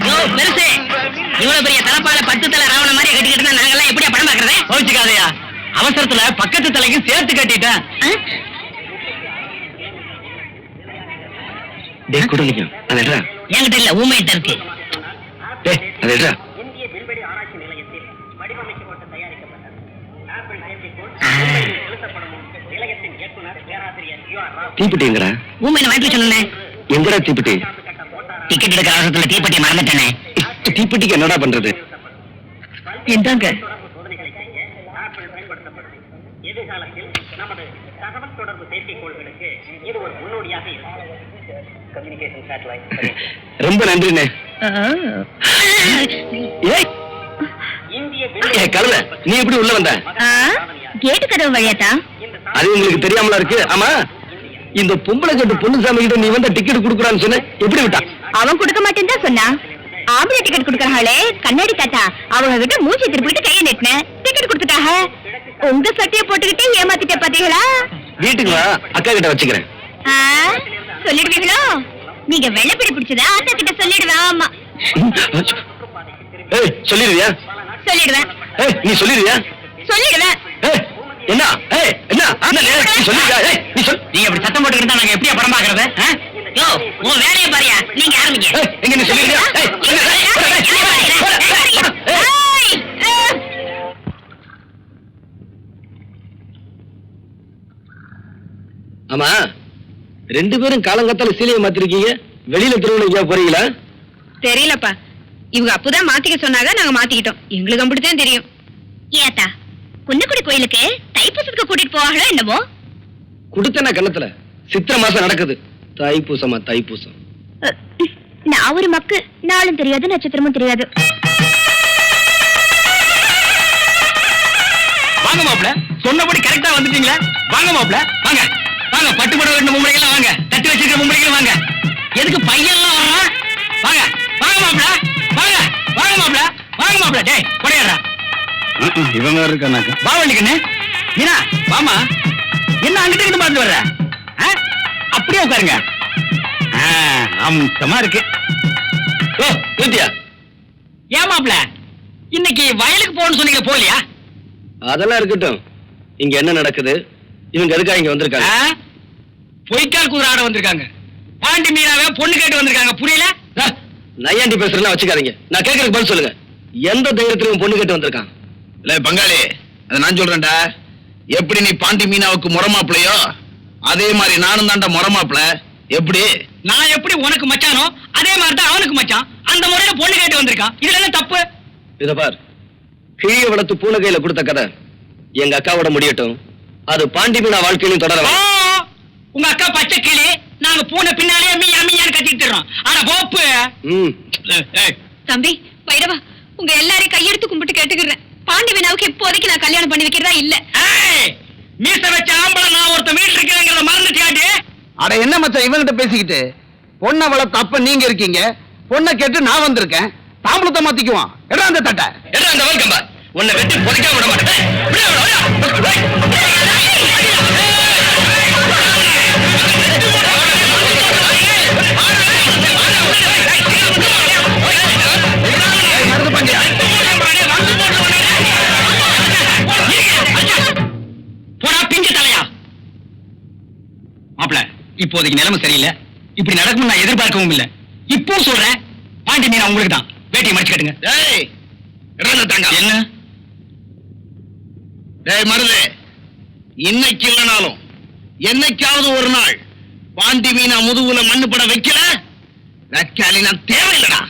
யோ பெருசு. இவ்வளவு பெரிய தலப்பால பத்து தலை ராவண மாதிரி கட்டிக்கிட்டு நாங்கெல்லாம் எப்படியா படம் பாக்குறது கோவிச்சுக்காதையா. அவசரத்துல பக்கத்து தலைக்கு சேர்த்து கட்டிட்டேன். டேய் குடலிக்கும் அது எடுறா. என்கிட்ட இல்ல ஊமையிட்ட இருக்கு டேய் அது எடுறா. இந்திய விண்வெளி ஆராய்ச்சி நிலையத்தில் வடிவமைக்கப்பட்டு தயாரிக்கப்பட்டது. ஆப்பிள் செயற்கைக்கோள் ஆ. விண்வெளியில் செலுத்தப்படும் நிலையத்தின் இயக்குனர் பேராசிரியர் யூ ஆர் ராவ் தீப்பெட்டிங்கிறா ஊமையில வாங்கி சொன்னேன் எங்கடா தீப்பெட்டி? டிக்கெட் எடுக்கிற அவசரத்துல தீப்பெட்டி மறந்துட்டேனே. தீப்பெட்டிக்கு என்னடா பண்றது? இந்தாங்க. தொடர்பு சோதனைகளை செய்ய ஆப்பிள் பயன்படுத்தப்படும் எதிர்காலத்தில் நமது தகவல் தொடர்பு செயற்கைக்கோள்களுக்கு இது ஒரு முன்னோடியாக இருக்கும் கம்யூனிகேஷன் சேட்டலைட் ரொம்ப நன்றிண்ணே. ஏய்! இந்திய கழுத நீ எப்படி உள்ள வந்த? கேட்டு கதவு வழியாத்தா? அது உங்களுக்கு தெரியாமலா இருக்கு? ஆமா. இந்த பொம்பளை கட்டு பொண்ணுசாமி கிட்ட நீ வந்த டிக்கெட் குடுக்குறான்னு சொன்ன எப்படி விட்டா? அவன் கொடுக்க மாட்டேன்னு தான் சொன்னா ஆம்பளை டிக்கெட் கொடுக்கறாளே கண்ணாடி தாத்தா அவங்க கிட்ட மூச்சு திருப்பிட்டு கையை நெட்டினேன் டிக்கெட் கொடுத்துட்டாக. உங்க சட்டையை போட்டுக்கிட்டே ஏமாத்திட்ட பாத்தீங்களா? வீட்டுக்கு வா அக்கா கிட்ட வச்சுக்கிறேன். சொல்லிடுவீங்களோ? நீங்க வெள்ளப்பிடி பிடிச்சதா ஆத்தா கிட்ட சொல்லிடுவேன் ஆமா. ஏய் சொல்லிடுவியா? சொல்லிடுவேன். ஏய் நீ சொல்லிடுவியா? சொல்லிடுவேன். ஏய் என்ன? ஏய் என்ன? என்ன? நீ சொல்லிடுவியா? ஏய் நீ சொல். நீங்க இப்படி சத்தம் போட்டுக்கிட்டு இருந்தா நாங்க எப்படியா படம் பாக்குறது ஆ? யோ உன் வேலையை பாரியா? நீங்க ஆரம்பிங்க. எங்க நீ. ஆமா ரெண்டு பேரும் காலங்கத்தால சீலையை மாத்திருக்கீங்க. வெளியில திருவிழா எங்கேயா போறீங்களா? தெரியலப்பா. இவங்க அப்பதான் மாத்திக்க சொன்னாங்க நாங்க மாத்திக்கிட்டோம். எங்களுக்கு அப்படித்தான் தெரியும். ஏத்தா குன்னக்குடி கோயிலுக்கு தைப்பூசத்துக்கு கூட்டிட்டு போவாங்களோ என்னமோ குடுத்தன கணத்துல சித்திரை மாசம் நடக்குது. தைப்பூசமா தைப்பூசம். நான் ஒரு மக்கு நாளும் தெரியாது நட்சத்திரமும் தெரியாது. வாங்க மாப்ள சொன்னபடி கரெக்டா வந்துட்டீங்களா? வாங்க மாப்ள வாங்க. வாங்க பட்டு புடவை ரெண்டு மும்பளைகள் வாங்க. தட்டி வச்சிருக்கிற மும்பளைகள் வாங்க. எதுக்கு பையன்லாம் வர்றான்? வாங்க வாங்க மாப்ள வாங்க வாங்க மாப்ள வாங்க மாப்ள டேய் கொடையாடுறா. இவங்க இருக்கானாக்கா பாவலிக்கண்ணு மீனா வாமா என்ன அங்கிட்ட இருந்து பார்த்து வர்ற? அப்படியே உட்காருங்க. அம்சமா இருக்கு ஓ நித்யா ஏன் மாப்ள இன்னைக்கு வயலுக்கு போகணும்னு சொன்னீங்க போலியா அதெல்லாம் இருக்கட்டும். இங்க என்ன நடக்குது? இவங்க எதுக்கா இங்க வந்திருக்காங்க? பொய்க்கால் குதிரை ஆட வந்திருக்காங்க. பாண்டி மீனாவை பொண்ணு கேட்டு வந்திருக்காங்க புரியல? ஆ, நையாண்டி பேசுறேன்னா வச்சுக்காதீங்க. நான் கேட்கறதுக்கு பதில் சொல்லுங்க. எந்த தைரியத்துல இவன் பொண்ணு கேட்டு வந்திருக்கான் இல்ல பங்காளி அதை நான் சொல்றேன்டா. எப்படி நீ பாண்டி மீனாவுக்கு முறமாப்பிளையோ அதே மாதிரி நானும் தான்டா முறமாப்பிள. எப்படி? நான் எப்படி உனக்கு மச்சானோ அதே மாதிரி தான் அவனுக்கு மச்சான். அந்த முறையில பொண்ணு கேட்டு வந்திருக்கான் இதுல என்ன தப்பு? இத பார். கிழிய வளர்த்து பூனை கையில கொடுத்த கதை. எங்க அக்காவோட முடியட்டும். அது பாண்டி மீனா வாழ்க்கையிலும் தொடர உங்க அக்கா பச்சை கிளி நாங்க பூனை பின்னாலே மீயா மீயான்னு கத்திட்டு இருக்கோம் ஆனா போப்பு. தம்பி வைரவா உங்க எல்லாரையும் கையெடுத்து கும்பிட்டு கேட்டுக்கிறேன். பாண்டி வினாவுக்கு இப்போதைக்கு நான் கல்யாணம் பண்ணி வைக்கிறதா இல்ல. ஏய், மீச வச்ச ஆம்பளை நான் ஒருத்த வீட்டுல இருக்கிறேங்கிறத மறந்துட்டியாடி அட என்ன மச்சான் இவங்கிட்ட பேசிக்கிட்டு? பொண்ணை வளர்த்த அப்ப நீங்க இருக்கீங்க. பொண்ணை கேட்டு நான் வந்திருக்கேன். தாம்பளத்தை மாத்திக்குவான். எடா அந்த தட்டை. எடா அந்த வல்கம்பா. உன்னை வெட்டி பொதிக்காம விட மாட்டேன். இப்போதைக்கு நிலைமை சரியில்லை. இப்படி நடக்கும் நான் எதிர்பார்க்கவும் இல்லை. இப்போ சொல்றேன் பாண்டி மீனா உங்களுக்கு தான் வேட்டியை மடிச்சு கட்டுங்க. என்ன? டேய் மருது இன்னைக்கு இல்லைனாலும் என்னைக்காவது ஒரு நாள் பாண்டி மீனா முதுகுல மண்ணு பட வைக்கல? வைக்காலி நான் தேவையில்லடா.